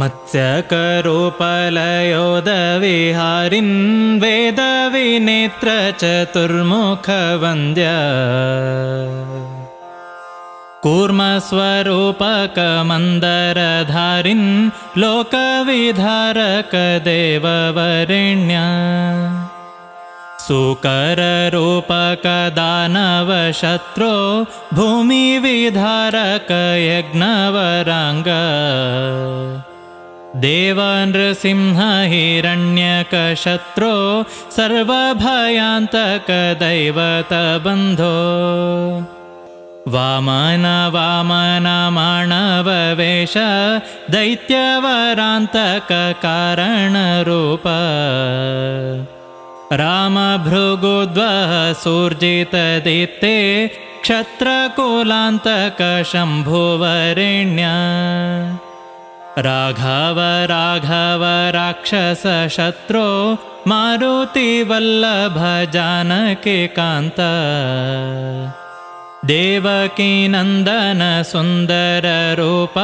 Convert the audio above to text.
मत्स्यकरोपलयोदविहारिन् वेदविनेत्रचतुर्मुखवन्द्य कूर्मस्वरूपकमन्दरधारिन् लोकविधारकदेववरेण्य सुकररूपकदानवशत्रो भूमिविधारकयज्ञवराङ्ग देवनृसिंहहिरण्यकशत्रो सर्वभयान्तकदैवतबन्धो। Vamana वामनमाणववेश दैत्यवरान्तककारणरूप। रामभृगुद्वः सूर्जितदीप्ते क्षत्रकुलान्तकशम्भुवरेण्य Raghava Raghava राक्षसशत्रो मारुतिवल्लभ जानकीकान्त Devkinandan सुन्दररूप